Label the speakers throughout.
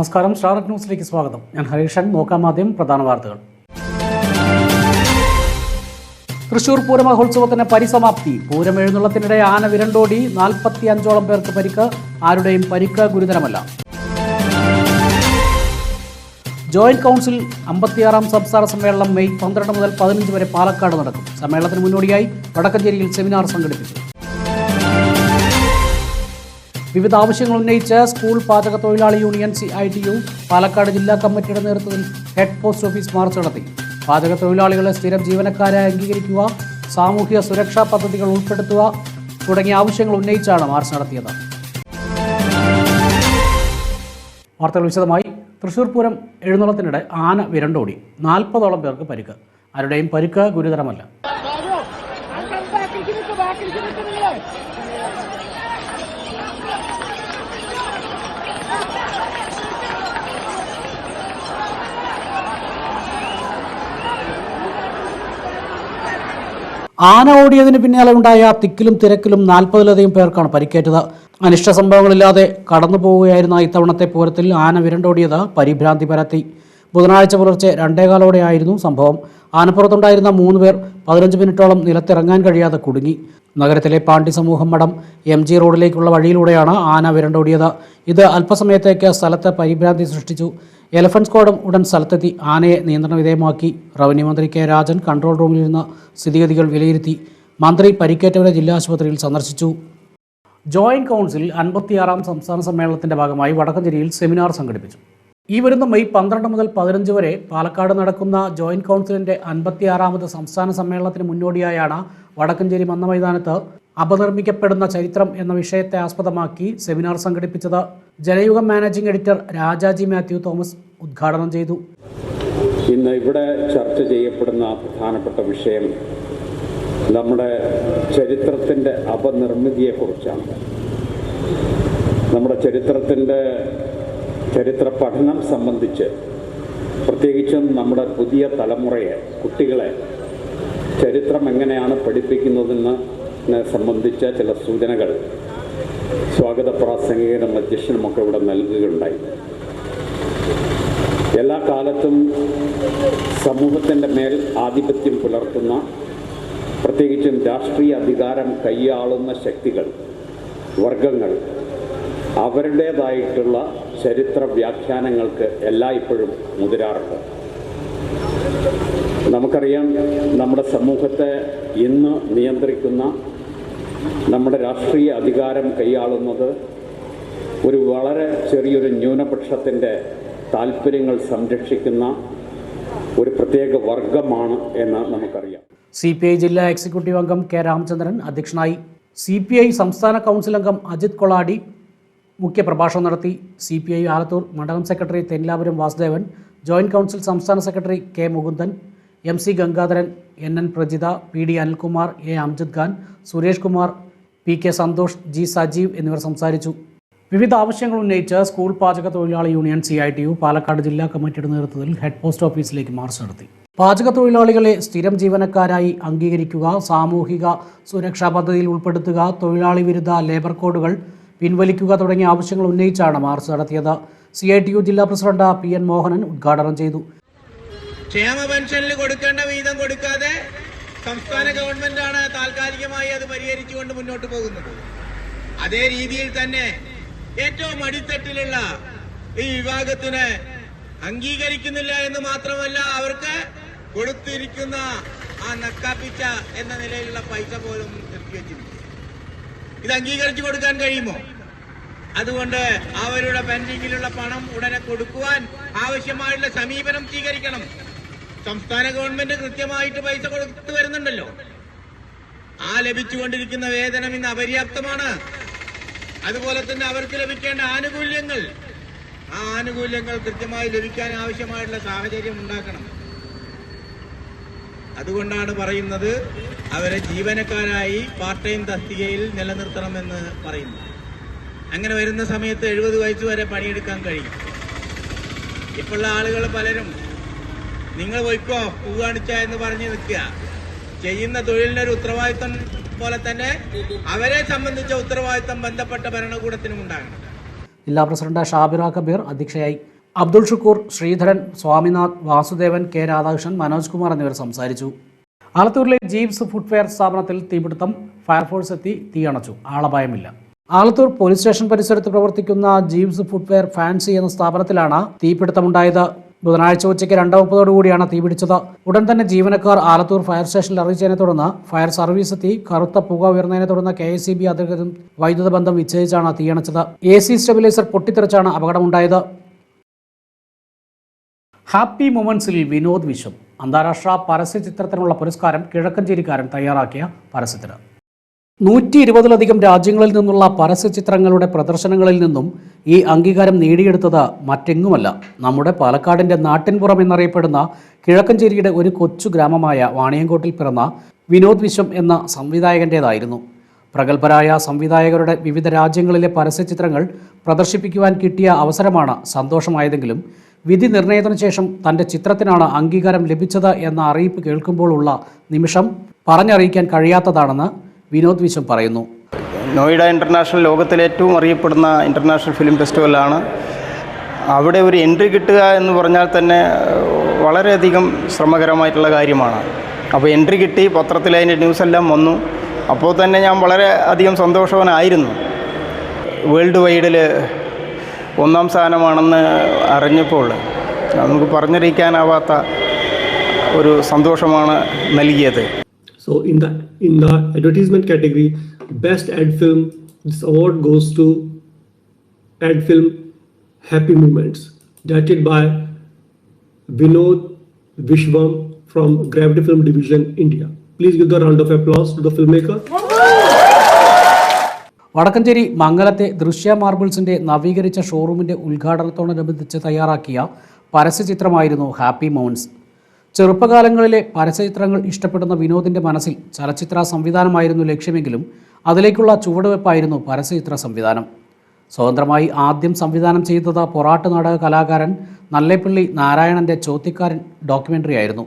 Speaker 1: നമസ്കാരം. സ്റ്റാർട്ട് ന്യൂസിലേക്ക് സ്വാഗതം. ഞാൻ ഹരീഷൻ നോക്കാം ആദ്യം പ്രധാന വാർത്തകൾ. തൃശൂർ പൂരമഹോത്സവത്തിന് പരിസമാപ്തി. പൂരം എഴുന്നള്ളത്തിനിടെ ആന വിരണ്ടോടി നാൽപ്പത്തി അഞ്ചോളം പേർക്ക് പരിക്ക്. ആരുടെയും പരിക്ക് ഗുരുതരമല്ല. ജോയിന്റ് കൗൺസിൽ അമ്പത്തിയാറാം സംസ്ഥാന സമ്മേളനം മെയ് പന്ത്രണ്ട് മുതൽ പതിനഞ്ച് വരെ പാലക്കാട് നടക്കും. സമ്മേളനത്തിന് മുന്നോടിയായി വടക്കഞ്ചേരിയിൽ സെമിനാർ സംഘടിപ്പിച്ചു. വിവിധ ആവശ്യങ്ങൾ ഉന്നയിച്ച് സ്കൂൾ പാചക തൊഴിലാളി union C I T U Palakkad ജില്ലാ കമ്മിറ്റിയുടെ നേതൃത്വത്തിൽ ഹെഡ് പോസ്റ്റ് ഓഫീസ് മാർച്ച് നടത്തി. പാചക തൊഴിലാളികളെ സ്ഥിരം ജീവനക്കാരായി അംഗീകരിക്കുക സാമൂഹിക സുരക്ഷാ പദ്ധതികൾ ഉൾപ്പെടുത്തുക തുടങ്ങിയ ആവശ്യങ്ങൾ ഉന്നയിച്ചാണ് മാർച്ച് നടത്തിയത്. വാർത്തകൾ വിശദമായി. തൃശൂർ പൂരം എഴുന്നള്ളത്തിനിടെ ആന വിരണ്ടോടി. നാൽപ്പതോളം പേർക്ക് പരിക്ക്. ആരുടെയും പരിക്ക് ഗുരുതരമല്ല. ആന ഓടിയതിന് പിന്നാലെ ഉണ്ടായ തിക്കിലും തിരക്കിലും നാൽപ്പതിലധികം പേർക്കാണ് പരിക്കേറ്റത്. അനിഷ്ട സംഭവങ്ങളില്ലാതെ കടന്നു പോവുകയായിരുന്ന ഇത്തവണത്തെ പൂരത്തിൽ ആന വിരണ്ടോടിയത് പരിഭ്രാന്തി പരത്തി. ബുധനാഴ്ച പുലർച്ചെ രണ്ടേകാലോടെയായിരുന്നു സംഭവം. ആനപ്പുറത്തുണ്ടായിരുന്ന മൂന്ന് പേർ പതിനഞ്ച് മിനിറ്റോളം നിലത്തിറങ്ങാൻ കഴിയാതെ കുടുങ്ങി. നഗരത്തിലെ പാണ്ഡി സമൂഹം മഠം എം ജി റോഡിലേക്കുള്ള വഴിയിലൂടെയാണ് ആന വിരണ്ടോടിയത്. ഇത് അല്പസമയത്തേക്ക് സ്ഥലത്ത് പരിഭ്രാന്തി സൃഷ്ടിച്ചു. എലഫന്റ് സ്ക്വാഡും ഉടൻ സ്ഥലത്തെത്തി. ആനയെ നിയന്ത്രണ വിധേയമാക്കി റവന്യൂ മന്ത്രി കെ. രാജൻ കൺട്രോൾ റൂമിൽ നിന്ന് സ്ഥിതിഗതികൾ വിലയിരുത്തി. മന്ത്രി പരിക്കേറ്റവരെ ജില്ലാ ആശുപത്രിയിൽ സന്ദർശിച്ചു. ജോയിന്റ് കൗൺസിൽ അൻപത്തിയാറാം സംസ്ഥാന സമ്മേളനത്തിന്റെ ഭാഗമായി വടക്കഞ്ചേരിയിൽ സെമിനാർ സംഘടിപ്പിച്ചു. ഈ വരുന്ന മെയ് പന്ത്രണ്ട് മുതൽ പതിനഞ്ച് വരെ പാലക്കാട് നടക്കുന്ന ജോയിന്റ് കൗൺസിലിന്റെ അൻപത്തിയാറാമത് സംസ്ഥാന സമ്മേളനത്തിന് മുന്നോടിയായാണ് വടക്കഞ്ചേരി മന്ന മൈതാനത്ത് അപനിർമ്മിക്കപ്പെടുന്ന ചരിത്രം എന്ന വിഷയത്തെ ആസ്പദമാക്കി സെമിനാർ സംഘടിപ്പിച്ചത് ജനയുഗം മാനേജിംഗ് എഡിറ്റർ രാജാജി മാത്യു തോമസ്. ഉദ്ഘാടനം ചെയ്തു.
Speaker 2: ഇന്ന് ഇവിടെ ചർച്ച ചെയ്യപ്പെടുന്ന പ്രധാനപ്പെട്ട വിഷയം നമ്മുടെ ചരിത്രത്തിന്റെ അപനിർമ്മിതിയെക്കുറിച്ചാണ്. നമ്മുടെ ചരിത്രത്തിന്റെ ചരിത്ര പഠനം സംബന്ധിച്ച് പ്രത്യേകിച്ചും നമ്മുടെ പുതിയ തലമുറയെ കുട്ടികളെ ചരിത്രം എങ്ങനെയാണ് പഠിപ്പിക്കുന്നതെന്ന് സംബന്ധിച്ച ചില സൂചനകൾ സ്വാഗത പ്രാസംഗികനും അധ്യക്ഷനുമൊക്കെ ഇവിടെ നൽകുകയുണ്ടായി. എല്ലാ കാലത്തും സമൂഹത്തിന്റെ മേൽ ആധിപത്യം പുലർത്തുന്ന പ്രത്യേകിച്ചും രാഷ്ട്രീയ അധികാരം കൈയാളുന്ന ശക്തികൾ വർഗങ്ങൾ അവരുടേതായിട്ടുള്ള ചരിത്ര വ്യാഖ്യാനങ്ങൾക്ക് എല്ലായ്പ്പോഴും മുതിരാറുണ്ട്. നമുക്കറിയാം നമ്മുടെ സമൂഹത്തെ ഇന്ന് നിയന്ത്രിക്കുന്ന നമ്മുടെ രാഷ്ട്രീയ അധികാരം കൈയാളുന്നത് ഒരു വളരെ ചെറിയൊരു ന്യൂനപക്ഷത്തിന്റെ താല്പര്യങ്ങൾ സംരക്ഷിക്കുന്ന ഒരു പ്രത്യേക വർഗമാണ് എന്ന് നമുക്കറിയാം.
Speaker 1: സി പി ഐ ജില്ലാ എക്സിക്യൂട്ടീവ് അംഗം കെ രാമചന്ദ്രൻ അധ്യക്ഷനായി സി പി ഐ സംസ്ഥാന കൗൺസിൽ അംഗം അജിത് കൊളാടി മുഖ്യപ്രഭാഷണം നടത്തി സി പി ഐ ആലത്തൂർ മണ്ഡലം secretary Thennilapuram Vasudevan joint council സംസ്ഥാന secretary K Mukundan M C Gangadharan N N Prajitha P D Anilkumar A Amjid Khan Suresh Kumar P K Santhosh G Sajeev എന്നിവർ സംസാരിച്ചു. വിവിധ ആവശ്യങ്ങൾ ഉന്നയിച്ച് സ്കൂൾ പാചക തൊഴിലാളി union C I T U Palakkad ജില്ലാ കമ്മിറ്റിയുടെ നേതൃത്വത്തിൽ ഹെഡ് പോസ്റ്റ് ഓഫീസിലേക്ക് മാർച്ച് നടത്തി. പാചക തൊഴിലാളികളെ സ്ഥിരം ജീവനക്കാരായി അംഗീകരിക്കുക സാമൂഹിക സുരക്ഷാ പദ്ധതിയിൽ ഉൾപ്പെടുത്തുക തൊഴിലാളി വിരുദ്ധ ലേബർ കോഡുകൾ പിൻവലിക്കുക തുടങ്ങിയ ആവശ്യങ്ങൾ ഉന്നയിച്ചാണ് മാർച്ച് നടത്തിയത്. സി ഐ ടി യു ജില്ലാ പ്രസിഡന്റ് പി എൻ മോഹനൻ ഉദ്ഘാടനം ചെയ്തു.
Speaker 3: ക്ഷേമ കൊടുക്കേണ്ട വീതം കൊടുക്കാതെ സംസ്ഥാന ഗവൺമെന്റാണ് താൽക്കാലികമായി അത് പരിഹരിച്ചുകൊണ്ട് മുന്നോട്ട് പോകുന്നത്. അതേ രീതിയിൽ തന്നെ ഏറ്റവും അടിത്തട്ടിലുള്ള ഈ വിഭാഗത്തിന് അംഗീകരിക്കുന്നില്ല എന്ന് മാത്രമല്ല അവർക്ക് കൊടുത്തിരിക്കുന്ന ആ നക്കാപ്പിച്ച എന്ന നിലയിലുള്ള പൈസ പോലും നിർത്തിവെച്ചിരിക്കും ഇത് അംഗീകരിച്ചു കൊടുക്കാൻ കഴിയുമോ? അതുകൊണ്ട് അവരുടെ പെൻഡിങ്ങിലുള്ള പണം ഉടനെ കൊടുക്കുവാൻ ആവശ്യമായുള്ള സമീപനം സ്വീകരിക്കണം. സംസ്ഥാന ഗവൺമെന്റ് കൃത്യമായിട്ട് പൈസ കൊടുത്തു വരുന്നുണ്ടല്ലോ. ആ ലഭിച്ചുകൊണ്ടിരിക്കുന്ന വേതനം ഇന്ന് അപര്യാപ്തമാണ്. അതുപോലെ തന്നെ അവർക്ക് ലഭിക്കേണ്ട ആനുകൂല്യങ്ങൾ. ആ ആനുകൂല്യങ്ങൾ കൃത്യമായി ലഭിക്കാൻ ആവശ്യമായിട്ടുള്ള സാഹചര്യം ഉണ്ടാക്കണം. അതുകൊണ്ടാണ് പറയുന്നത് അവരെ ജീവനക്കാരായി പാർട്ട് ടൈം തസ്തികയിൽ നിലനിർത്തണമെന്ന് പറയുന്നു അങ്ങനെ വരുന്ന സമയത്ത് എഴുപത് വയസ്സ് വരെ പണിയെടുക്കാൻ കഴിയും. ഇപ്പോഴുള്ള ആളുകൾ പലരും നിങ്ങൾ പോയിക്കോ പൂ കാണിച്ച എന്ന് പറഞ്ഞ് നിൽക്കുക. ചെയ്യുന്ന തൊഴിലിനൊരു ഉത്തരവാദിത്തം പോലെ തന്നെ അവരെ സംബന്ധിച്ച ഉത്തരവാദിത്തം ബന്ധപ്പെട്ട ഭരണകൂടത്തിനും ഉണ്ടാകണം.
Speaker 1: ജില്ലാ പ്രസിഡന്റ് ഷാബിറ കബീർ അധ്യക്ഷയായി അബ്ദുൾ ഷുക്കൂർ ശ്രീധരൻ സ്വാമിനാഥ് വാസുദേവൻ കെ രാധാകൃഷ്ണൻ മനോജ് കുമാർ എന്നിവർ സംസാരിച്ചു. ആലത്തൂരിലെ ജീവ്സ് ഫുട്വെയർ സ്ഥാപനത്തിൽ തീപിടുത്തം ഫയർഫോഴ്സ് എത്തി തീയണച്ചു ആളപായമില്ല. ആലത്തൂർ പോലീസ് സ്റ്റേഷൻ പരിസരത്ത് പ്രവർത്തിക്കുന്ന ജീവ്സ് ഫുട്വെയർ ഫാൻസി എന്ന സ്ഥാപനത്തിലാണ് തീപിടുത്തമുണ്ടായത്. ബുധനാഴ്ച ഉച്ചയ്ക്ക് രണ്ട് മുപ്പതോടുകൂടിയാണ് തീപിടിച്ചത് ഉടൻ തന്നെ ജീവനക്കാർ ആലത്തൂർ ഫയർ സ്റ്റേഷനിൽ അറിയിച്ചതിനെ തുടർന്ന് ഫയർ സർവീസ് എത്തി കറുത്ത പുക ഉയർന്നതിനെ തുടർന്ന് കെ എസ് സി ബി അധികൃതരും വൈദ്യുത ബന്ധം വിച്ഛേദിച്ചാണ് തീയണച്ചത് എ സി സ്റ്റെബിലൈസർ പൊട്ടിത്തെറിച്ചാണ് അപകടമുണ്ടായത്. ഹാപ്പി മൊമെന്റ്സിൽ വിനോദ് വിശ്വം അന്താരാഷ്ട്ര പരസ്യ ചിത്രത്തിനുള്ള പുരസ്കാരം കിഴക്കഞ്ചേരിക്കാരൻ തയ്യാറാക്കിയ പരസ്യത്തിന്. നൂറ്റി ഇരുപതിലധികം രാജ്യങ്ങളിൽ നിന്നുള്ള പരസ്യ ചിത്രങ്ങളുടെ പ്രദർശനങ്ങളിൽ നിന്നും ഈ അംഗീകാരം നേടിയെടുത്തത് മറ്റെങ്ങുമല്ല. നമ്മുടെ പാലക്കാടിന്റെ നാട്ടിൻപുറം എന്നറിയപ്പെടുന്ന കിഴക്കഞ്ചേരിയുടെ ഒരു കൊച്ചു ഗ്രാമമായ വാണിയങ്കോട്ടിൽ പിറന്ന വിനോദ് വിശ്വം എന്ന സംവിധായകന്റേതായിരുന്നു പ്രഗത്ഭരായ സംവിധായകരുടെ വിവിധ രാജ്യങ്ങളിലെ പരസ്യചിത്രങ്ങൾ പ്രദർശിപ്പിക്കുവാൻ കിട്ടിയ അവസരമാണ് സന്തോഷമായതെങ്കിലും വിധി നിർണയത്തിന് ശേഷം തന്റെ ചിത്രത്തിനാണ് അംഗീകാരം ലഭിച്ചത് എന്ന അറിയിപ്പ് കേൾക്കുമ്പോഴുള്ള നിമിഷം പറഞ്ഞറിയിക്കാൻ കഴിയാത്തതാണെന്ന് വിനോദ് വിശ്വം പറയുന്നു.
Speaker 4: നോയിഡ ഇന്റർനാഷണൽ ലോകത്തിലെ ഏറ്റവും അറിയപ്പെടുന്ന ഇന്റർനാഷണൽ ഫിലിം ഫെസ്റ്റിവലാണ്. അവിടെ ഒരു എൻട്രി കിട്ടുക എന്ന് പറഞ്ഞാൽ തന്നെ വളരെയധികം ശ്രമകരമായിട്ടുള്ള കാര്യമാണ്. അപ്പോൾ എൻട്രി കിട്ടി പത്രത്തിൽ അതിന്റെ ന്യൂസ് എല്ലാം വന്നു. അപ്പോൾ തന്നെ ഞാൻ വളരെ അധികം സന്തോഷവാനായിരുന്നു. വേൾഡ് വൈഡിൽ ഒന്നാം സ്ഥാനമാണെന്ന് അറിഞ്ഞപ്പോൾ നമുക്ക് പറഞ്ഞറിയിക്കാനാവാത്ത ഒരു സന്തോഷമാണ് നൽകിയത്.
Speaker 5: So in the in the advertisement category, best ad film, this award goes to ad film Happy Moments, directed by Vinod Vishwam from Gravity Film Division, India. Please give the round of applause to the filmmaker.
Speaker 1: Vadakkanchery മംഗലത്തെ ദൃശ്യ മാർബിൾസിന്റെ നവീകരിച്ച ഷോറൂമിന്റെ ഉദ്ഘാടനത്തോടനുബന്ധിച്ച് തയ്യാറാക്കിയ പരസ്യചിത്രമായിരുന്നു happy മൗൺസ് ചെറുപ്പകാലങ്ങളിലെ പരസ്യചിത്രങ്ങൾ ഇഷ്ടപ്പെടുന്ന വിനോദിന്റെ മനസ്സിൽ ചലച്ചിത്ര സംവിധാനമായിരുന്നു ലക്ഷ്യമെങ്കിലും അതിലേക്കുള്ള ചുവടുവെപ്പായിരുന്നു പരസ്യചിത്ര സംവിധാനം. സ്വതന്ത്രമായി ആദ്യം സംവിധാനം ചെയ്തത് പൊറാട്ട് നാടക കലാകാരൻ നല്ലേപ്പള്ളി നാരായണന്റെ ചോത്തിക്കാരൻ ഡോക്യുമെന്ററി ആയിരുന്നു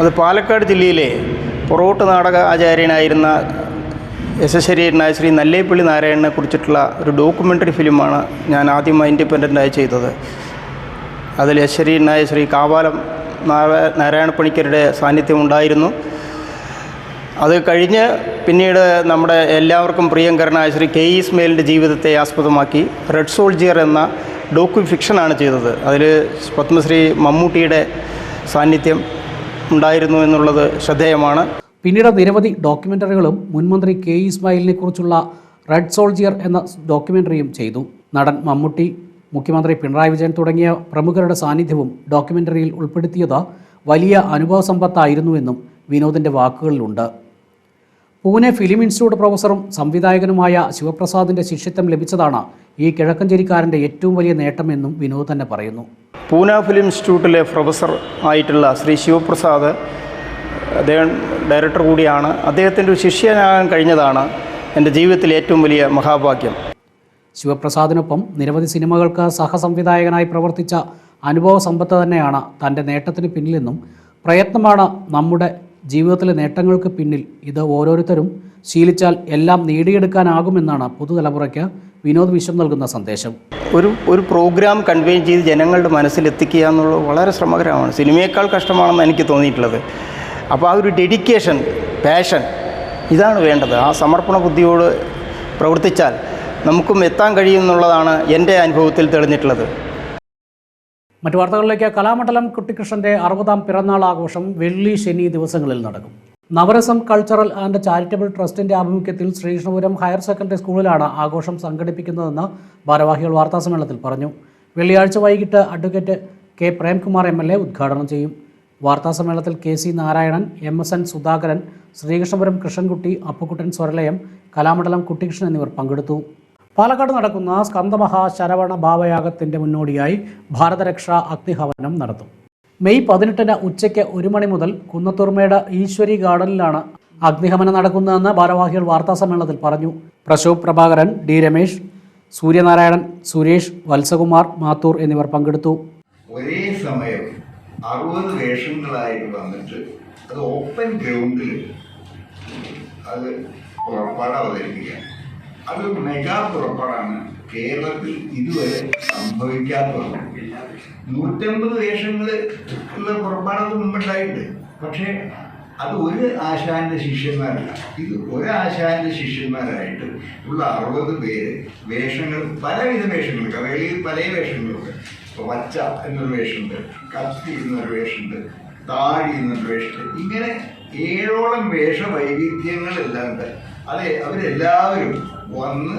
Speaker 4: അത് പാലക്കാട് ജില്ലയിലെ പൊറോട്ട് നാടക ആചാര്യനായിരുന്ന യശശരീരനായ ശ്രീ നല്ലേപ്പള്ളി നാരായണനെ കുറിച്ചിട്ടുള്ള ഒരു ഡോക്യുമെന്ററി ഫിലിമാണ് ഞാൻ ആദ്യമായി ഇൻഡിപെൻഡന്റായി ചെയ്തത്. അതിൽ യശരീരനായ ശ്രീ കാവാലം നാരായണ പണിക്കരുടെ സാന്നിധ്യം ഉണ്ടായിരുന്നു അത് കഴിഞ്ഞ് പിന്നീട് നമ്മുടെ എല്ലാവർക്കും പ്രിയങ്കരനായ ശ്രീ കെ ഇസ്മയിലിന്റെ ജീവിതത്തെ ആസ്പദമാക്കി റെഡ് സോൾജിയർ എന്ന ഡോക്യു ഫിക്ഷനാണ് ചെയ്തത്. അതിൽ പത്മശ്രീ മമ്മൂട്ടിയുടെ സാന്നിധ്യം ഉണ്ടായിരുന്നു എന്നുള്ളത് ശ്രദ്ധേയമാണ്.
Speaker 1: പിന്നീട് നിരവധി ഡോക്യുമെന്ററികളും മുൻമന്ത്രി കെ ഇസ്മായിലിനെ കുറിച്ചുള്ള റെഡ് സോൾജിയർ എന്ന ഡോക്യുമെന്ററിയും ചെയ്തു. നടൻ മമ്മൂട്ടി മുഖ്യമന്ത്രി പിണറായി വിജയൻ തുടങ്ങിയ പ്രമുഖരുടെ സാന്നിധ്യവും ഡോക്യുമെന്ററിയിൽ ഉൾപ്പെടുത്തിയത് വലിയ അനുഭവ സമ്പത്തായിരുന്നുവെന്നും വിനോദിന്റെ വാക്കുകളിലുണ്ട്. പൂനെ ഫിലിം ഇൻസ്റ്റിറ്റ്യൂട്ട് പ്രൊഫസറും സംവിധായകനുമായ ശിവപ്രസാദിന്റെ ശിഷ്യത്വം ലഭിച്ചതാണ് ഈ കിഴക്കഞ്ചേരിക്കാരന്റെ ഏറ്റവും വലിയ നേട്ടമെന്നും വിനോദ് തന്നെ പറയുന്നു.
Speaker 4: പൂന ഫിലിം ഇൻസ്റ്റിറ്റ്യൂട്ടിലെ പ്രൊഫസർ ആയിട്ടുള്ള ശ്രീ ശിവപ്രസാദ് അദ്ദേഹം ഡയറക്ടർ കൂടിയാണ്. അദ്ദേഹത്തിന്റെ ഒരു ശിഷ്യനാകാൻ കഴിഞ്ഞതാണ് എന്റെ ജീവിതത്തിലെ ഏറ്റവും വലിയ മഹാഭാഗ്യം.
Speaker 1: ശിവപ്രസാദിനൊപ്പം നിരവധി സിനിമകൾക്ക് സഹസംവിധായകനായി പ്രവർത്തിച്ച അനുഭവ സമ്പത്ത് തന്നെയാണ് തന്റെ നേട്ടത്തിന് പിന്നിലെന്നും പ്രയത്നമാണ് നമ്മുടെ ജീവിതത്തിലെ നേട്ടങ്ങൾക്ക് പിന്നിൽ. ഇത് ഓരോരുത്തരും ശീലിച്ചാൽ എല്ലാം നേടിയെടുക്കാനാകുമെന്നാണ് പുതുതലമുറയ്ക്ക് വിനോദ് വിശ്വം നൽകുന്ന സന്ദേശം.
Speaker 4: ഒരു ഒരു പ്രോഗ്രാം കൺവേ ചെയ്ത് ജനങ്ങളുടെ മനസ്സിലെത്തിക്കുക എന്നുള്ളത് വളരെ ശ്രമകരമാണ്. സിനിമയേക്കാൾ കഷ്ടമാണെന്ന് എനിക്ക് തോന്നിയിട്ടുള്ളത്. അപ്പോൾ ആ ഒരു ഡെഡിക്കേഷൻ പാഷൻ ഇതാണ് വേണ്ടത്. ആ സമർപ്പണ ബുദ്ധിയോട് പ്രവർത്തിച്ചാൽ നമുക്കും എത്താൻ കഴിയുമെന്നുള്ളതാണ് എന്റെ അനുഭവത്തിൽ തെളിഞ്ഞിട്ടുള്ളത്.
Speaker 1: മറ്റു വാർത്തകളിലേക്ക്. കലാമണ്ഡലം കുട്ടിക്കൃഷ്ണന്റെ അറുപതാം പിറന്നാൾ ആഘോഷം വെള്ളി ശനി ദിവസങ്ങളിൽ നടക്കും. നവരസം കൾച്ചറൽ ആൻഡ് ചാരിറ്റബിൾ ട്രസ്റ്റിന്റെ ആഭിമുഖ്യത്തിൽ ശ്രീകൃഷ്ണപുരം ഹയർ സെക്കൻഡറി സ്കൂളിലാണ് ആഘോഷം സംഘടിപ്പിക്കുന്നതെന്ന് ഭാരവാഹികൾ വാർത്താസമ്മേളനത്തിൽ പറഞ്ഞു. വെള്ളിയാഴ്ച വൈകിട്ട് advocate K Premkumar M L A ഉദ്ഘാടനം ചെയ്യും. വാർത്താസമ്മേളനത്തിൽ K C Narayanan M S N Sudhakaran Sreekrishnapuram Krishnankutty Appukuttan Swaralayam Kalamandalam Kuttikrishnan എന്നിവർ പങ്കെടുത്തു. പാലക്കാട് നടക്കുന്ന സ്കന്ദമഹാശരവണ ഭാവയാഗത്തിന്റെ മുന്നോടിയായി ഭാരതരക്ഷാ അഗ്നിഹവനം നടത്തും. മെയ് പതിനെട്ടിന് ഉച്ചയ്ക്ക് ഒരു മണി മുതൽ കുന്നത്തൂർമേട് ഈശ്വരി ഗാർഡനിലാണ് അഗ്നിഹമനം നടക്കുന്നതെന്ന് ഭാരവാഹികൾ വാർത്താസമ്മേളനത്തിൽ പറഞ്ഞു. പ്രശോഭ് പ്രഭാകരൻ ഡി രമേശ് സൂര്യനാരായണൻ സുരേഷ് വത്സകുമാർ മാത്തൂർ എന്നിവർ പങ്കെടുത്തു.
Speaker 6: ഒരേ സമയം അറുപത് വേഷങ്ങളായിട്ട് വന്നിട്ട് അത് ഓപ്പൺ ഗ്രൗണ്ടിൽ അത് പുറപ്പാട് അവതരിപ്പിക്കാം അതൊരു മെഗാ പുറപ്പാടാണ് കേരളത്തിൽ ഇതുവരെ സംഭവിക്കാത്തത്. നൂറ്റമ്പത് വേഷങ്ങൾ ഉള്ള പുറപ്പാടത് മുമ്പുണ്ടായിട്ടുണ്ട്. പക്ഷേ അത് ഒരു ആശാന്റെ ശിഷ്യന്മാരല്ല. ഇത് ഒരു ആശാന്റെ ശിഷ്യന്മാരായിട്ട് ഉള്ള അറുപത് പേര് വേഷങ്ങൾ പലവിധ വേഷങ്ങൾ കഥകളിയിൽ പല വേഷങ്ങളുണ്ട്. ഇപ്പോൾ വച്ച എന്നൊരു വേഷമുണ്ട് കത്തി എന്നൊരു വേഷമുണ്ട് താഴി എന്നൊരു വേഷമുണ്ട്. ഇങ്ങനെ ഏഴോളം വേഷ വേഷവൈവിധ്യങ്ങളെല്ലാം ഉണ്ട്. അതെ അവരെല്ലാവരും വന്ന്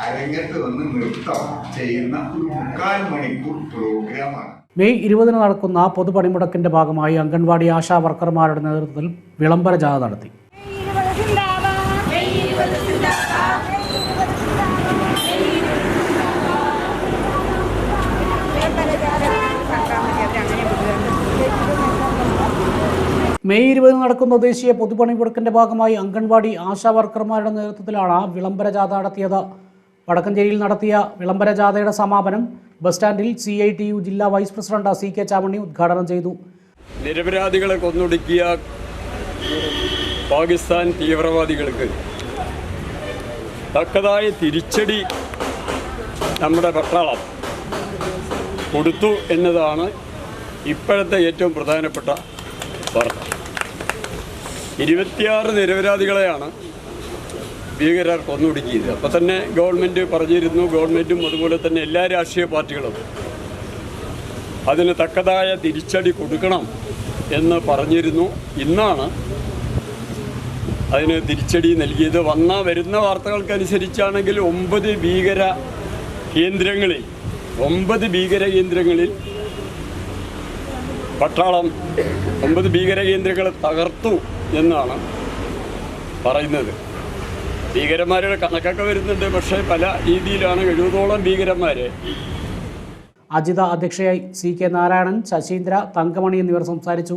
Speaker 6: അരങ്ങത്ത് വന്ന് നൃത്തം ചെയ്യുന്ന ഒരു മുക്കാൽ മണിക്കൂർ പ്രോഗ്രാമാണ്
Speaker 1: മെയ് ഇരുപതിന് നടക്കുന്ന പൊതുപണിമുടക്കിന്റെ ഭാഗമായി അംഗൻവാടി ആശാ വർക്കർമാരുടെ നേതൃത്വത്തിൽ വിളംബര ജാഥ നടത്തി. മെയ് ഇരുപതിന് നടക്കുന്ന ദേശീയ പൊതുപണിമുടക്കിന്റെ ഭാഗമായി അംഗൻവാടി ആശാ വർക്കർമാരുടെ നേതൃത്വത്തിലാണ് വിളംബര ജാഥ നടത്തിയത്. വടക്കഞ്ചേരിയിൽ നടത്തിയ വിളംബര ജാഥയുടെ സമാപനം ബസ് സ്റ്റാൻഡിൽ സി ഐ ടി യു ജില്ലാ vice president C K Chamanni ഉദ്ഘാടനം ചെയ്തു.
Speaker 7: നിരപരാധികളെ കൊന്നൊടുക്കിയ പാകിസ്ഥാൻ തീവ്രവാദികൾക്ക് തക്കതായ തിരിച്ചടി നമ്മുടെ പട്ടാളം കൊടുത്തു എന്നതാണ് ഇപ്പോഴത്തെ ഏറ്റവും പ്രധാനപ്പെട്ട വാർത്ത ഇരുപത്തിയാറ് നിരപരാധികളെയാണ് ഭീകരർ കൊന്നൊടുക്കിയത്. അപ്പോൾ തന്നെ ഗവൺമെന്റ് പറഞ്ഞിരുന്നു ഗവൺമെന്റും അതുപോലെ തന്നെ എല്ലാ രാഷ്ട്രീയ പാർട്ടികളും അതിന് തക്കതായ തിരിച്ചടി കൊടുക്കണം എന്ന് പറഞ്ഞിരുന്നു. ഇന്നാണ് അതിന് തിരിച്ചടി നൽകിയത്. വന്ന വരുന്ന വാർത്തകൾക്കനുസരിച്ചാണെങ്കിൽ ഒമ്പത് ഭീകര കേന്ദ്രങ്ങളിൽ ഒമ്പത് ഭീകര കേന്ദ്രങ്ങളിൽ പട്ടാളം ഒമ്പത് ഭീകര കേന്ദ്രങ്ങളെ തകർത്തു എന്നാണ് പറയുന്നത്. ഭീകരന്മാരുടെ കണക്കൊക്കെ വരുന്നുണ്ട് പക്ഷേ പല രീതിയിലാണ് എഴുപതോളം ഭീകരന്മാരെ.
Speaker 1: അജിത അധ്യക്ഷയായി സി കെ നാരായണൻ ശശീന്ദ്ര തങ്കമണി എന്നിവർ സംസാരിച്ചു.